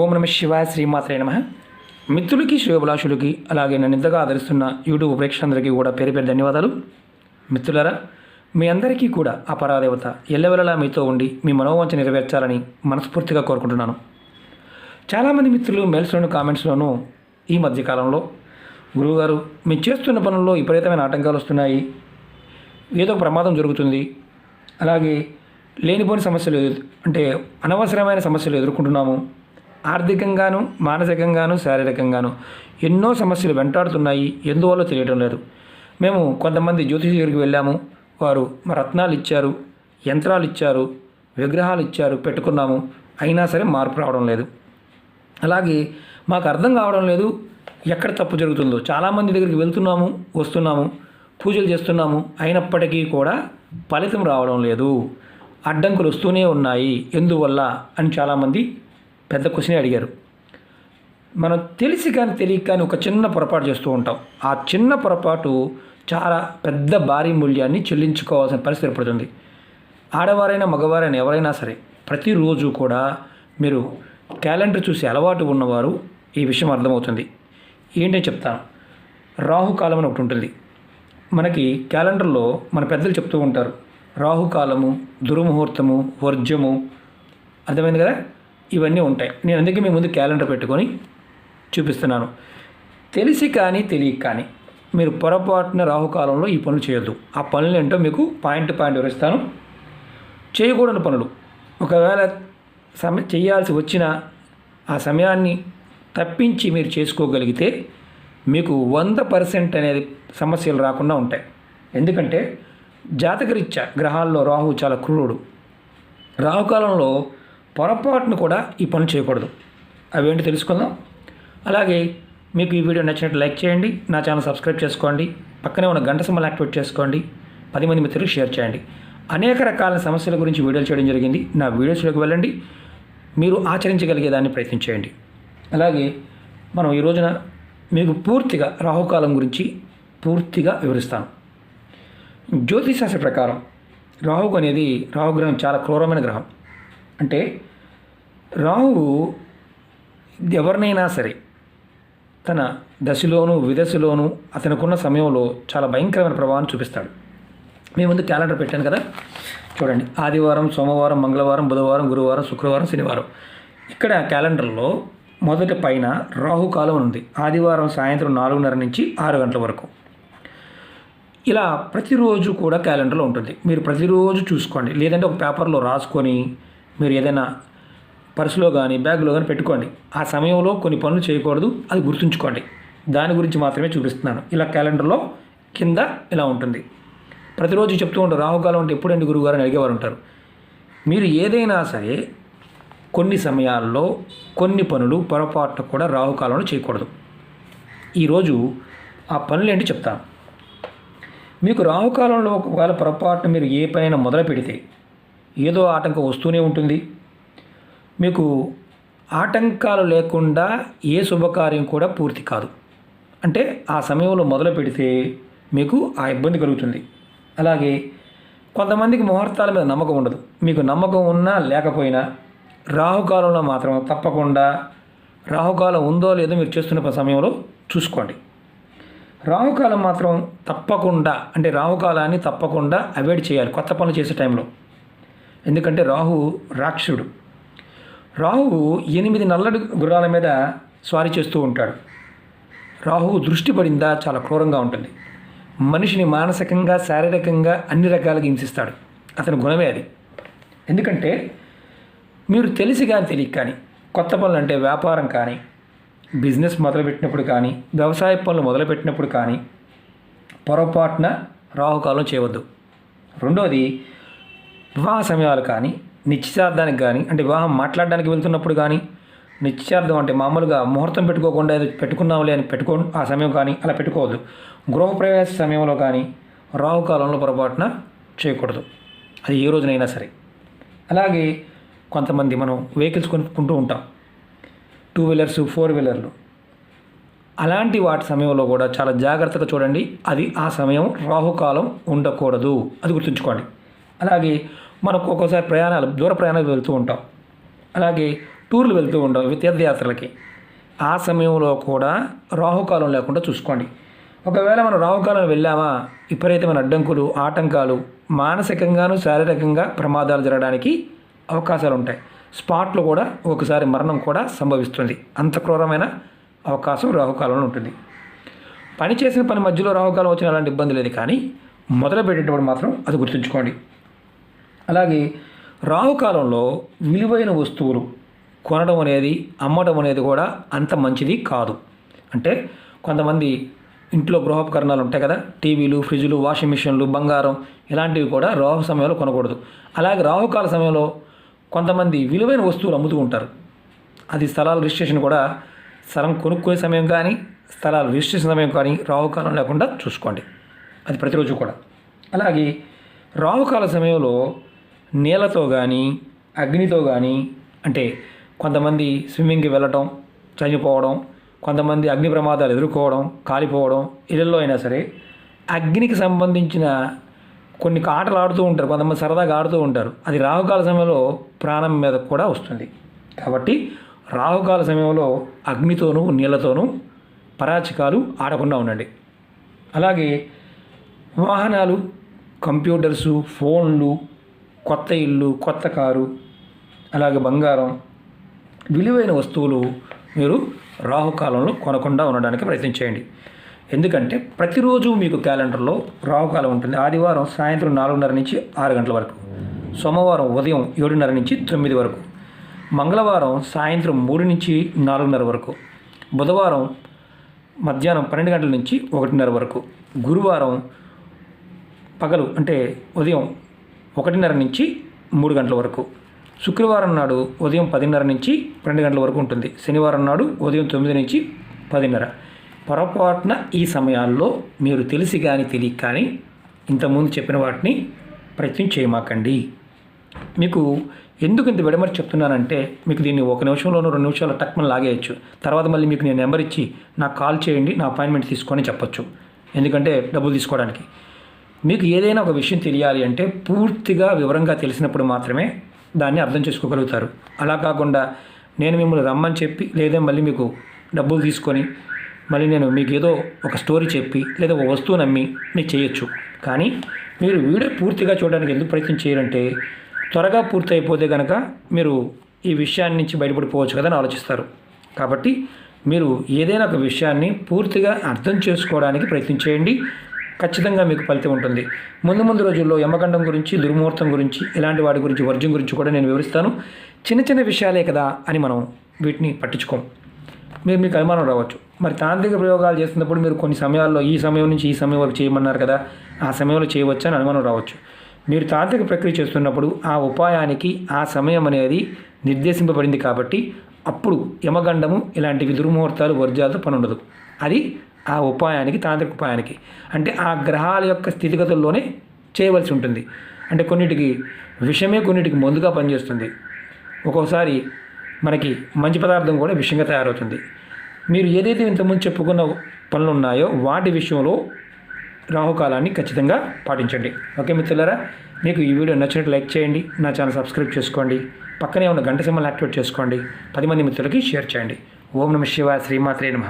ఓం నమ శివాయ శ్రీమాత్రే నమ. మిత్రులకి శ్రేయోభిలాషులకి అలాగే నన్ను ఇంతగా ఆదరిస్తున్న యూట్యూబ్ ప్రేక్షకులందరికీ కూడా పేరు పేరు ధన్యవాదాలు. మిత్రులారా మీ అందరికీ కూడా ఆ పరాదేవత ఎల్లవెల్లలా మీతో ఉండి మీ మనోవంచ నెరవేర్చాలని మనస్ఫూర్తిగా కోరుకుంటున్నాను. చాలామంది మిత్రులు మెయిల్స్లోను కామెంట్స్లోనూ ఈ మధ్యకాలంలో గురువుగారు మీరు చేస్తున్న పనుల్లో విపరీతమైన ఆటంకాలు వస్తున్నాయి. ఏదో ప్రమాదం జరుగుతుంది. అలాగే లేనిపోని సమస్యలు అంటే అనవసరమైన సమస్యలు ఎదుర్కొంటున్నాము. ఆర్థికంగాను మానసికంగాను శారీరకంగాను ఎన్నో సమస్యలు వెంటాడుతున్నాయి. ఎందువల్ల తెలియడం లేదు. మేము కొంతమంది జ్యోతిషి దగ్గరికి వెళ్ళాము. వారు మా రత్నాలు ఇచ్చారు యంత్రాలు ఇచ్చారు విగ్రహాలు ఇచ్చారు పెట్టుకున్నాము. అయినా సరే మార్పు రావడం లేదు. అలాగే మాకు అర్థం కావడం లేదు ఎక్కడ తప్పు జరుగుతుందో. చాలామంది దగ్గరికి వెళ్తున్నాము వస్తున్నాము పూజలు చేస్తున్నాము. అయినప్పటికీ కూడా ఫలితం రావడం లేదు. అడ్డంకులు వస్తూనే ఉన్నాయి. ఎందువల్ల అని చాలామంది పెద్ద క్వశ్చనే అడిగారు. మనం తెలిసి కానీ తెలియక కానీ ఒక చిన్న పొరపాటు చేస్తూ ఉంటాం. ఆ చిన్న పొరపాటు చాలా పెద్ద భారీ మూల్యాన్ని చెల్లించుకోవాల్సిన పరిస్థితి ఏర్పడుతుంది. ఆడవారైనా మగవారైనా ఎవరైనా సరే ప్రతిరోజు కూడా మీరు క్యాలెండర్ చూసి అలవాటు ఉన్నవారు ఈ విషయం అర్థమవుతుంది. ఏంటని చెప్తాను. రాహుకాలం అని ఒకటి ఉంటుంది. మనకి క్యాలెండర్లో మన పెద్దలు చెప్తూ ఉంటారు. రాహుకాలము దుర్ముహూర్తము వర్జము అర్థమైంది కదా? ఇవన్నీ ఉంటాయి. నేను అందుకే మీ ముందు క్యాలెండర్ పెట్టుకొని చూపిస్తున్నాను. తెలిసి కానీ తెలియక కానీ మీరు పొరపాటున రాహుకాలంలో ఈ పనులు చేయొద్దు. ఆ పనులు ఏంటో మీకు పాయింట్ పాయింట్ వివరిస్తాను. చేయకూడని పనులు. ఒకవేళ సమ చేయాల్సి వచ్చిన ఆ సమయాన్ని తప్పించి మీరు చేసుకోగలిగితే మీకు వంద పర్సెంట్ అనేది సమస్యలు రాకుండా ఉంటాయి. ఎందుకంటే జాతకరీత్యా గ్రహాల్లో రాహు చాలా క్రూరుడు. రాహుకాలంలో పొరపాటును కూడా ఈ పనులు చేయకూడదు. అవేంటి తెలుసుకుందాం. అలాగే మీకు ఈ వీడియో నచ్చినట్టు లైక్ చేయండి నా ఛానల్ సబ్స్క్రైబ్ చేసుకోండి పక్కనే ఉన్న గంట సింబల్ యాక్టివేట్ చేసుకోండి పది మంది మిత్రులకు షేర్ చేయండి. అనేక రకాల సమస్యల గురించి వీడియోలు చేయడం జరిగింది. నా వీడియోస్లోకి వెళ్ళండి. మీరు ఆచరించగలిగేదాన్ని ప్రయత్నించేయండి అలాగే మనం ఈ రోజున మీకు పూర్తిగా రాహుకాలం గురించి పూర్తిగా వివరిస్తాను. జ్యోతిశాస్త్ర ప్రకారం రాహుకు అనేది రాహుగ్రహం చాలా క్రూరమైన గ్రహం. అంటే రాహువు ఎవరినైనా సరే తన దశలోను విదశలోను అతనికున్న సమయంలో చాలా భయంకరమైన ప్రభావాన్ని చూపిస్తాడు. మీ ముందు క్యాలెండర్ పెట్టాను కదా? చూడండి. ఆదివారం సోమవారం మంగళవారం బుధవారం గురువారం శుక్రవారం శనివారం. ఇక్కడ క్యాలెండర్లో మొదటి పైన రాహుకాలం ఉంది. ఆదివారం సాయంత్రం నాలుగున్నర నుంచి ఆరు గంటల వరకు. ఇలా ప్రతిరోజు కూడా క్యాలెండర్లో ఉంటుంది. మీరు ప్రతిరోజు చూసుకోండి. లేదంటే ఒక పేపర్లో రాసుకొని మీరు ఏదైనా పర్సులో కానీ బ్యాగ్లో కానీ పెట్టుకోండి. ఆ సమయంలో కొన్ని పనులు చేయకూడదు. అది గుర్తుంచుకోండి. దాని గురించి మాత్రమే చూపిస్తున్నాను. ఇలా క్యాలెండర్లో కింద ఇలా ఉంటుంది. ప్రతిరోజు చెప్తూ ఉంటారు రాహుకాలం అంటే ఎప్పుడండి గురువుగారు అని అడిగేవారు ఉంటారు. మీరు ఏదైనా సరే కొన్ని సమయాల్లో కొన్ని పనులు పొరపాటున కూడా రాహుకాలంలో చేయకూడదు. ఈరోజు ఆ పనులు ఏంటి చెప్తాను. మీకు రాహుకాలంలో ఒకవేళ పొరపాటున మీరు ఏ పనైనా మొదలు పెడితే ఏదో ఆటంకం వస్తూనే ఉంటుంది. మీకు ఆటంకాలు లేకుండా ఏ శుభకార్యం కూడా పూర్తి కాదు. అంటే ఆ సమయంలో మొదలు పెడితే మీకు ఆ ఇబ్బంది కలుగుతుంది. అలాగే కొంతమందికి ముహూర్తాల మీద నమ్మకం ఉండదు. మీకు నమ్మకం ఉన్నా లేకపోయినా రాహుకాలంలో మాత్రం తప్పకుండా రాహుకాలం ఉందో లేదో మీరు చేస్తున్న సమయంలో చూసుకోండి. రాహుకాలం మాత్రం తప్పకుండా అంటే రాహుకాలాన్ని తప్పకుండా అవాయిడ్ చేయాలి కొత్త పనులు చేసే టైంలో. ఎందుకంటే రాహు రాక్షసుడు. రాహువు ఎనిమిది నల్లడు గుర్రాల మీద స్వారీ చేస్తూ ఉంటాడు. రాహువు దృష్టి పడిందా చాలా క్రూరంగా ఉంటుంది. మనిషిని మానసికంగా శారీరకంగా అన్ని రకాలుగా హింసిస్తాడు. అతని గుణమే అది. ఎందుకంటే మీరు తెలిసి కానీ తెలియక కానీ కొత్త పనులు అంటే వ్యాపారం కానీ బిజినెస్ మొదలుపెట్టినప్పుడు కానీ వ్యవసాయ పనులు మొదలుపెట్టినప్పుడు కానీ పొరపాటున రాహుకాలం చేయవద్దు. రెండోది వివాహ సమయాలు కానీ నిశ్చితార్థానికి కానీ అంటే వివాహం మాట్లాడడానికి వెళ్తున్నప్పుడు కానీ నిశ్చితార్థం అంటే మామూలుగా ముహూర్తం పెట్టుకోకుండా ఏదో పెట్టుకున్నాంలే అని పెట్టుకో ఆ సమయం కానీ అలా పెట్టుకోవద్దు. గృహప్రవేశ సమయంలో కానీ రాహుకాలంలో పొరపాటున చేయకూడదు. అది ఏ రోజునైనా సరే. అలాగే కొంతమంది మనం వెహికల్స్ కొనుక్కుంటూ ఉంటాం. టూ వీలర్స్ ఫోర్ వీలర్లు. అలాంటి వాటి సమయంలో కూడా చాలా జాగ్రత్తగా చూడండి. అది ఆ సమయం రాహుకాలం ఉండకూడదు. అది గుర్తుంచుకోండి. అలాగే మనకు ఒక్కోసారి ప్రయాణాలు దూర ప్రయాణాలు వెళ్తూ ఉంటాం. అలాగే టూర్లు వెళ్తూ ఉంటాం తీర్థయాత్రలకి. ఆ సమయంలో కూడా రాహుకాలం లేకుండా చూసుకోండి. ఒకవేళ మనం రాహుకాలం వెళ్ళామా విపరీతమైన అడ్డంకులు ఆటంకాలు మానసికంగాను శారీరకంగా ప్రమాదాలు జరగడానికి అవకాశాలు ఉంటాయి. స్పాట్లో కూడా ఒకసారి మరణం కూడా సంభవిస్తుంది. అంత క్రూరమైన అవకాశం రాహుకాలంలో ఉంటుంది. పని చేసిన పని మధ్యలో రాహుకాలం వచ్చిన అలాంటి ఇబ్బంది లేదు కానీ మొదలు పెట్టేటప్పుడు మాత్రం అది గుర్తుంచుకోండి. అలాగే రాహుకాలంలో విలువైన వస్తువులు కొనడం అనేది అమ్మడం అనేది కూడా అంత మంచిది కాదు. అంటే కొంతమంది ఇంట్లో గృహోపకరణాలు ఉంటాయి కదా టీవీలు ఫ్రిడ్జ్లు వాషింగ్ మిషన్లు బంగారం ఇలాంటివి కూడా రాహు సమయంలో కొనకూడదు. అలాగే రాహుకాల సమయంలో కొంతమంది విలువైన వస్తువులు అమ్ముతూ ఉంటారు. అది స్థలాల రిజిస్ట్రేషన్ కూడా స్థలం కొనుక్కునే సమయం కానీ స్థలాల రిజిస్ట్రేషన్ సమయం కానీ రాహుకాలం లేకుండా చూసుకోండి. అది ప్రతిరోజు కూడా. అలాగే రాహుకాల సమయంలో నీళ్ళతో కానీ అగ్నితో కానీ అంటే కొంతమంది స్విమ్మింగ్కి వెళ్ళటం చనిపోవడం కొంతమంది అగ్ని ప్రమాదాలు ఎదుర్కోవడం కాలిపోవడం ఇళ్ళల్లో అయినా సరే అగ్నికి సంబంధించిన కొన్ని ఆటలు ఆడుతూ ఉంటారు. కొంతమంది సరదాగా ఆడుతూ ఉంటారు. అది రాహుకాల సమయంలో ప్రాణం మీద కూడా వస్తుంది. కాబట్టి రాహుకాల సమయంలో అగ్నితోనూ నీళ్ళతోనూ పరాచికాలు ఆడకుండా ఉండండి. అలాగే వాహనాలు కంప్యూటర్సు ఫోన్లు కొత్త ఇల్లు కొత్త కారు అలాగే బంగారం విలువైన వస్తువులు మీరు రాహుకాలంలో కొనకుండా ఉండడానికి ప్రయత్నం చేయండి. ఎందుకంటే ప్రతిరోజు మీకు క్యాలెండర్లో రాహుకాలం ఉంటుంది. ఆదివారం సాయంత్రం నాలుగున్నర నుంచి ఆరు గంటల వరకు. సోమవారం ఉదయం ఏడున్నర నుంచి తొమ్మిది వరకు. మంగళవారం సాయంత్రం మూడు నుంచి నాలుగున్నర వరకు. బుధవారం మధ్యాహ్నం పన్నెండు గంటల నుంచి ఒకటిన్నర వరకు. గురువారం పగలు అంటే ఉదయం ఒకటిన్నర నుంచి మూడు గంటల వరకు. శుక్రవారం నాడు ఉదయం పదిన్నర నుంచి పన్నెండు గంటల వరకు ఉంటుంది. శనివారం నాడు ఉదయం తొమ్మిది నుంచి పదిన్నర. పొరపాటున ఈ సమయాల్లో మీరు తెలిసి కానీ తెలియక కానీ ఇంతకుముందు చెప్పిన వాటిని ప్రయత్నం చేయమాకండి. మీకు ఎందుకు ఇంత విడమరి చెప్తున్నానంటే మీకు దీన్ని ఒక నిమిషంలోనూ రెండు నిమిషాలు టక్మని లాగేయచ్చు. తర్వాత మళ్ళీ మీకు నేను నెంబర్ ఇచ్చి నాకు కాల్ చేయండి నా అపాయింట్మెంట్ తీసుకొని చెప్పొచ్చు. ఎందుకంటే డబ్బులు తీసుకోవడానికి. మీకు ఏదైనా ఒక విషయం తెలియాలి అంటే పూర్తిగా వివరంగా తెలిసినప్పుడు మాత్రమే దాన్ని అర్థం చేసుకోగలుగుతారు. అలా కాకుండా నేను మిమ్మల్ని రమ్మని చెప్పి లేదా మళ్ళీ మీకు డబ్బులు తీసుకొని మళ్ళీ నేను మీకు ఏదో ఒక స్టోరీ చెప్పి లేదా ఒక వస్తువు నమ్మి మీకు చేయొచ్చు. కానీ మీరు వీడియో పూర్తిగా చూడడానికి ఎందుకు ప్రయత్నం చేయాలంటే త్వరగా పూర్తి అయిపోతే కనుక మీరు ఈ విషయాన్ని నుంచి బయటపడిపోవచ్చు కదా అని ఆలోచిస్తారు. కాబట్టి మీరు ఏదైనా ఒక విషయాన్ని పూర్తిగా అర్థం చేసుకోవడానికి ప్రయత్నం చేయండి. ఖచ్చితంగా మీకు ఫలితం ఉంటుంది. ముందు ముందు రోజుల్లో యమగండం గురించి దుర్ముహూర్తం గురించి ఇలాంటి వాటి గురించి వర్జం గురించి కూడా నేను వివరిస్తాను. చిన్న చిన్న విషయాలే కదా అని మనం వీటిని పట్టించుకోం. మీరు మీకు అనుమానం రావచ్చు. మరి తాంత్రిక ప్రయోగాలు చేస్తున్నప్పుడు మీరు కొన్ని సమయాల్లో ఈ సమయం నుంచి ఈ సమయం వరకు చేయమన్నారు కదా ఆ సమయంలో చేయవచ్చు అని అనుమానం రావచ్చు. మీరు తాంత్రిక ప్రక్రియ చేస్తున్నప్పుడు ఆ ఉపాయానికి ఆ సమయం అనేది నిర్దేశింపబడింది కాబట్టి అప్పుడు యమగండము ఇలాంటివి దుర్ముహూర్తాలు వర్జాలతో పని ఉండదు. అది ఆ ఉపాయానికి తాంత్రిక ఉపాయానికి. అంటే ఆ గ్రహాల యొక్క స్థితిగతుల్లోనే చేయవలసి ఉంటుంది. అంటే కొన్నిటికి విషమే కొన్నిటికి మందుగా పనిచేస్తుంది. ఒక్కోసారి మనకి మంచి పదార్థం కూడా విషంగా తయారవుతుంది. మీరు ఏదైతే ఇంతకుముందు చెప్పుకున్న పనులు ఉన్నాయో వాటి విషయంలో రాహుకాలాన్ని ఖచ్చితంగా పాటించండి. ఓకే మిత్రులారా మీకు ఈ వీడియో నచ్చినట్టు లైక్ చేయండి నా ఛానల్ సబ్స్క్రైబ్ చేసుకోండి పక్కనే ఉన్న గంట సింబల్ యాక్టివేట్ చేసుకోండి పది మంది మిత్రులకి షేర్ చేయండి. ఓం నమ శివ శ్రీమాత్రే నమ.